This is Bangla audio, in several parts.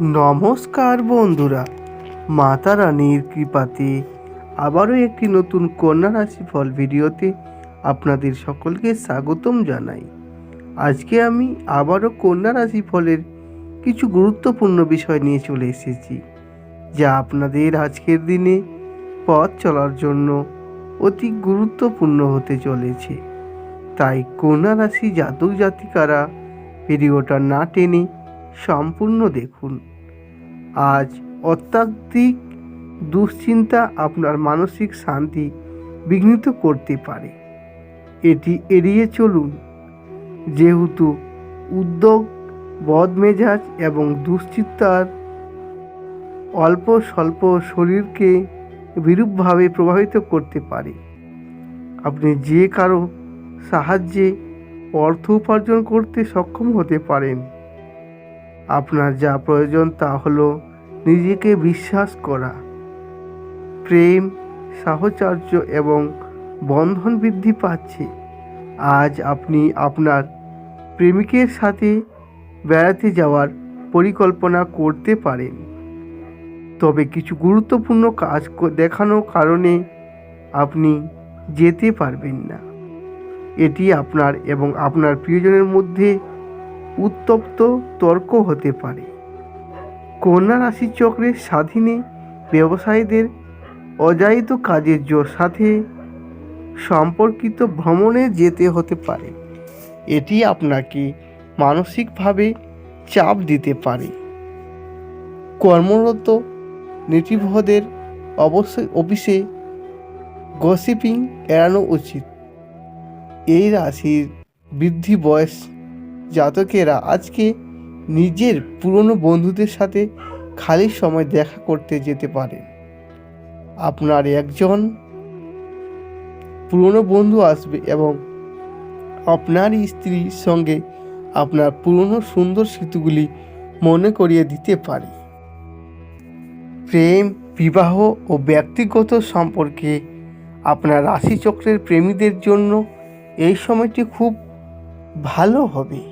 নমস্কার বন্ধুরা, মাতা রানীর কৃপাতে আবারও একটি নতুন কন্যা রাশি ফল ভিডিওতে আপনাদের সকলকে স্বাগতম জানাই। আজকে আমি আবারও কন্যা রাশি ফলের কিছু গুরুত্বপূর্ণ বিষয় নিয়ে চলে এসেছি, যা আপনাদের আজকের দিনে পথ চলার জন্য অতি গুরুত্বপূর্ণ হতে চলেছে। তাই কন্যা রাশি জাতক জাতিকারা ভিডিওটা না টেনে সম্পূর্ণ দেখুন। আজ অত্যাধিক দুশ্চিন্তা আপনার মানসিক শান্তি বিঘ্নিত করতে পারে। এটি এড়িয়ে চলুন। যেহেতু উদ্যোগ, বদমেজাজ এবং দুশ্চিন্তার অল্প স্বল্প শরীরকে বিরূপভাবে প্রভাবিত করতে পারে। আপনি যে কারও সাহায্যে অর্থ উপার্জন করতে সক্ষম হতে পারেন। আপনার যা প্রয়োজন তা হলো নিজেকে বিশ্বাস করা। প্রেম, সাহচর্য এবং বন্ধন বৃদ্ধি পাচ্ছে। আজ আপনি আপনার প্রেমিকের সাথে বেড়াতে যাওয়ার পরিকল্পনা করতে পারেন। তবে কিছু গুরুত্বপূর্ণ কাজ দেখানোর কারণে আপনি যেতে পারবেন না। এটি আপনার এবং আপনার প্রিয়জনের মধ্যে উত্তপ্ত তর্ক হতে পারে। কন্যা রাশি চক্রের স্বাধীনে ব্যবসায়ীদের অজায়িত কাজের জোর সাথে সম্পর্কিত ভ্রমণে যেতে হতে পারে। এটি আপনাকে মানসিকভাবে চাপ দিতে পারে। কর্মরত নীতিবহদের অবশ্যই অফিসে গসিপিং এড়ানো উচিত। এই রাশির বৃদ্ধি বয়স জাতকেরা আজকে নিজের পুরনো বন্ধুদের সাথে খালি সময় দেখা করতে যেতে পারে। আপনার একজন পুরনো বন্ধু আসবে এবং আপনার স্ত্রীর সঙ্গে আপনার পুরনো সুন্দর স্মৃতিগুলি মনে করিয়ে দিতে পারে। প্রেম, বিবাহ ও ব্যক্তিগত সম্পর্কে আপনার রাশিচক্রের প্রেমীদের জন্য এই সময়টি খুব ভালো হবে।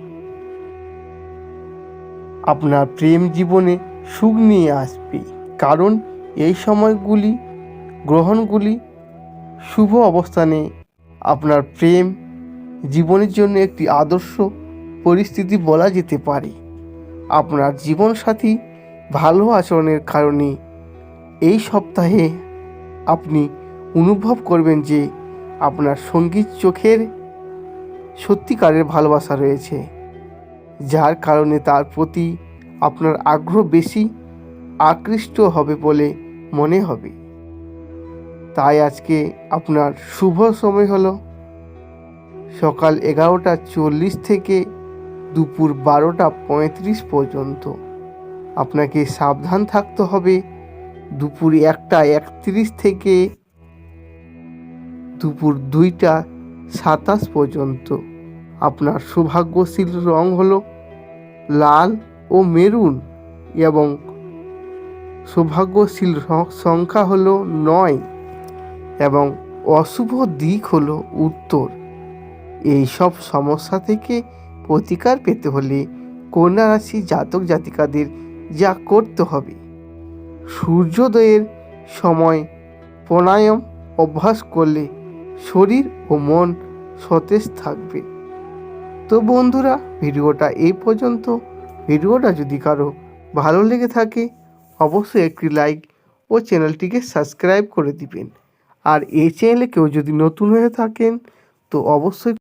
আপনার প্রেম জীবনে সুখ নিয়ে আসবে। কারণ এই সময়গুলি, গ্রহণগুলি শুভ অবস্থানে আপনার প্রেম জীবনের জন্য একটি আদর্শ পরিস্থিতি বলা যেতে পারে। আপনার জীবনসাথী ভালো আচরণের কারণে এই সপ্তাহে আপনি অনুভব করবেন যে আপনার সংগীত চোখের সত্যিকারের ভালোবাসা রয়েছে। যার কারণে তার প্রতি আপনার আগ্রহ বেশি, আকৃষ্ট হবে বলে মনে হবে। তাই আজকে আপনার শুভ সময় হলো। সকাল এগারোটা চল্লিশ থেকে দুপুর বারোটা পঁয়ত্রিশ পর্যন্ত আপনাকে সাবধান থাকতে হবে। দুপুর একটা একত্রিশ থেকে দুপুর দুইটা সাতাশ পর্যন্ত আপনার সৌভাগ্যশীল রং হলো লাল ও মেরুন এবং সৌভাগ্যশীল সংখ্যা হল নয় এবং অশুভ দিক হল উত্তর। এই সব সমস্যা থেকে প্রতিকার পেতে হলে কন্যা রাশি জাতক জাতিকাদের যা করতে হবে। সূর্যোদয়ের সময় প্রাণায়াম অভ্যাস করলে শরীর ও মন সতেজ থাকবে। তো বন্ধুরা, ভিডিওটা এই পর্যন্ত। ভিডিওটা যদি কারও ভালো লেগে থাকে, অবশ্যই একটি লাইক ও চ্যানেলটিকে সাবস্ক্রাইব করে দিবেন। আর এই চ্যানেলে কেউ যদি নতুন হয়ে থাকেন, তো অবশ্যই